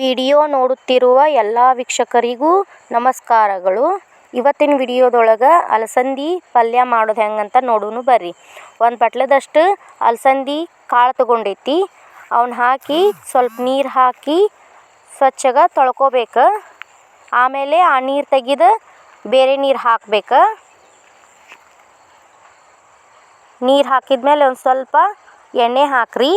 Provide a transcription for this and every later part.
Video ನೋಡುತ್ತಿರುವ ಎಲ್ಲ ವೀಕ್ಷಕರಿಗೂ ನಮಸ್ಕಾರಗಳು. ಇವತ್ತಿನ ವಿಡಿಯೋದೊಳಗೆ ಅಲಸಂದಿ ಪಲ್ಯ ಮಾಡೋದು ಹೆಂಗಂತ ನೋಡೋಣ ಬರ್ರಿ. ಒಂದು ಬಟ್ಲದಷ್ಟು ಅಲಸಂದಿ ಕಾಳು ತಗೊಂಡೈತಿ ಅವನ್ನ ಹಾಕಿ ಸ್ವಲ್ಪ ನೀರು ಹಾಕಿ ಸ್ವಚ್ಛಗೆ ತೊಳ್ಕೊಬೇಕು. ಆಮೇಲೆ ಆ ನೀರು ತೆಗೆದು ಬೇರೆ ನೀರು ಹಾಕ್ಬೇಕು. ನೀರು ಹಾಕಿದ್ಮೇಲೆ ಒಂದು ಸ್ವಲ್ಪ ಎಣ್ಣೆ ಹಾಕ್ರಿ.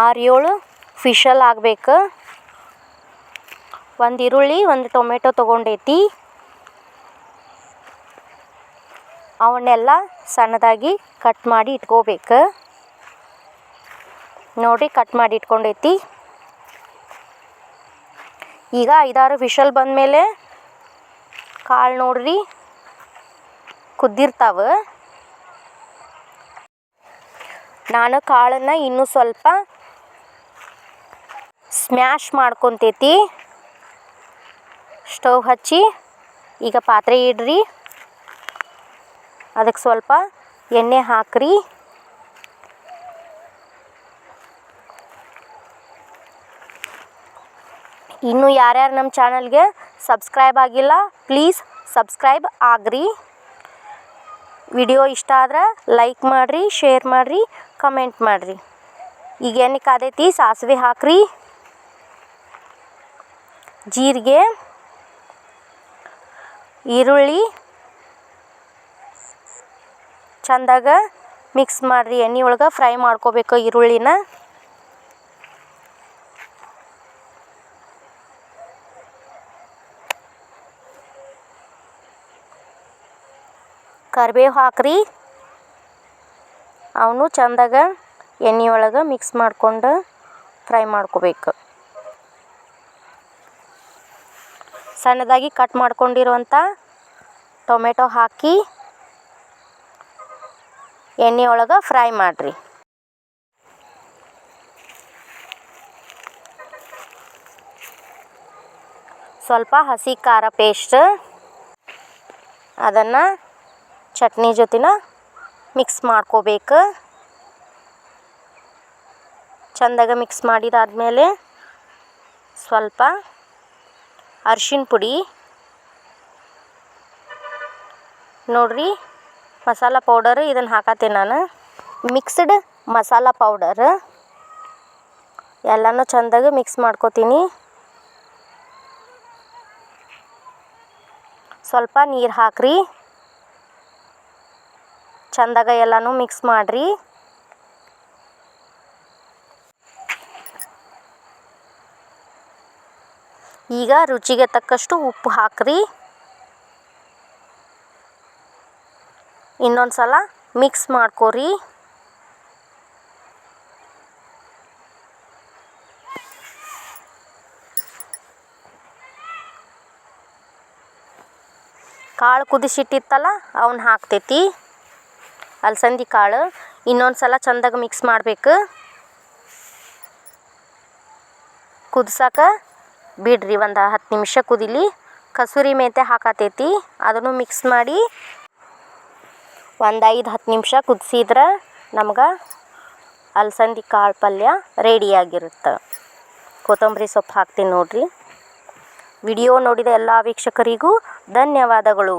ಆರು ಏಳು ಫಿಶಲ್ ಆಗಬೇಕು. ಒಂದು ಈರುಳ್ಳಿ, ಒಂದು ಟೊಮೆಟೊ ತೊಗೊಂಡೈತಿ. ಅವನ್ನೆಲ್ಲ ಸಣ್ಣದಾಗಿ ಕಟ್ ಮಾಡಿ ಇಟ್ಕೋಬೇಕು. ನೋಡಿ ಕಟ್ ಮಾಡಿ ಇಟ್ಕೊಂಡೈತಿ. ಈಗ ಐದಾರು ವಿಷಲ್ ಬಂದಮೇಲೆ ಕಾಳು ನೋಡ್ರಿ, ಕುದ್ದಿರ್ತಾವೆ. ನಾನು ಕಾಳನ್ನು ಇನ್ನೂ ಸ್ವಲ್ಪ ಸ್ಮ್ಯಾಶ್ ಮಾಡ್ಕೊತೈತಿ. ಸ್ಟವ್ ಹಚ್ಚಿ, ಈಗ ಪಾತ್ರೆ ಇಡ್ರಿ. ಅದಕ್ಕೆ ಸ್ವಲ್ಪ ಎಣ್ಣೆ ಹಾಕ್ರಿ. ಇನ್ನು ಯಾರ್ಯಾರು ನಮ್ಮ ಚಾನಲ್ಗೆ ಸಬ್ಸ್ಕ್ರೈಬ್ ಆಗಿಲ್ಲ, ಪ್ಲೀಸ್ ಸಬ್ಸ್ಕ್ರೈಬ್ ಆಗ್ರಿ. ವಿಡಿಯೋ ಇಷ್ಟ ಆದ್ರೆ ಲೈಕ್ ಮಾಡಿರಿ, ಶೇರ್ ಮಾಡಿರಿ, ಕಮೆಂಟ್ ಮಾಡಿರಿ. ಈಗ ಏನಕ್ಕೆ ಕಾದೈತಿ, ಸಾಸಿವೆ ಹಾಕ್ರಿ. ಜೀರಿಗೆ, ಈರುಳ್ಳಿ, ಚಂದಾಗ ಮಿಕ್ಸ್ ಮಾಡಿರಿ. ಎಣ್ಣೆ ಒಳಗೆ ಫ್ರೈ ಮಾಡ್ಕೋಬೇಕು ಈರುಳ್ಳಿನ. ಕರಿಬೇವು ಹಾಕ್ರಿ. ಅವನು ಚಂದಾಗ ಎಣ್ಣೆ ಒಳಗೆ ಮಿಕ್ಸ್ ಮಾಡ್ಕೊಂಡು ಫ್ರೈ ಮಾಡ್ಕೋಬೇಕು. ಸಣ್ಣದಾಗಿ ಕಟ್ ಮಾಡ್ಕೊಂಡಿರುವಂಥ ಟೊಮೆಟೊ ಹಾಕಿ ಎಣ್ಣೆ ಒಳಗೆ ಫ್ರೈ ಮಾಡಿರಿ. ಸ್ವಲ್ಪ ಹಸಿ ಖಾರ ಪೇಸ್ಟ್ ಅದನ್ನು ಚಟ್ನಿ ಜೊತೆನ ಮಿಕ್ಸ್ ಮಾಡ್ಕೋಬೇಕು. ಚಂದಾಗ ಮಿಕ್ಸ್ ಮಾಡಿದಾದ್ಮೇಲೆ ಸ್ವಲ್ಪ ಅರ್ಶಿಣ ಪುಡಿ. ನೋಡ್ರಿ, ಮಸಾಲ ಪೌಡರ್ ಇದನ್ನು ಹಾಕತ್ತೀನಿ ನಾನು. ಮಿಕ್ಸ್ಡ್ ಮಸಾಲ ಪೌಡರ್ ಎಲ್ಲನೂ ಚೆಂದಾಗಿ ಮಿಕ್ಸ್ ಮಾಡ್ಕೋತೀನಿ. ಸ್ವಲ್ಪ ನೀರು ಹಾಕ್ರಿ. ಚೆಂದಾಗ ಎಲ್ಲನೂ ಮಿಕ್ಸ್ ಮಾಡಿರಿ. ಈಗ ರುಚಿಗೆ ತಕ್ಕಷ್ಟು ಉಪ್ಪು ಹಾಕ್ರಿ. ಇನ್ನೊಂದು ಸಲ ಮಿಕ್ಸ್ ಮಾಡ್ಕೊರಿ. ಕಾಳು ಕುದಿಸಿಟ್ಟಿತ್ತಲ್ಲ ಅವನ್ನ ಹಾಕ್ತೈತಿ. ಅಲಸಂದಿ ಕಾಳು, ಇನ್ನೊಂದು ಸಲ ಚಂದಾಗ ಮಿಕ್ಸ್ ಮಾಡಬೇಕು. ಕುದ್ಸಕ ಬಿಡ್ರಿ, ಒಂದು ಹತ್ತು ನಿಮಿಷ ಕುದಿಲಿ. ಕಸೂರಿ ಮೆಂತೆ ಹಾಕತೈತಿ. ಅದನ್ನು ಮಿಕ್ಸ್ ಮಾಡಿ ಒಂದು ಐದು ಹತ್ತು ನಿಮಿಷ ಕುದಿಸಿದ್ರೆ ನಮ್ಗೆ ಅಲಸಂದಿ ಕಾಳು ಪಲ್ಯ ರೆಡಿಯಾಗಿರುತ್ತೆ ಕೊತ್ತಂಬರಿ ಸೊಪ್ಪು ಹಾಕ್ತೀನಿ ನೋಡಿರಿ. ವಿಡಿಯೋ ನೋಡಿದ ಎಲ್ಲ ವೀಕ್ಷಕರಿಗೂ ಧನ್ಯವಾದಗಳು.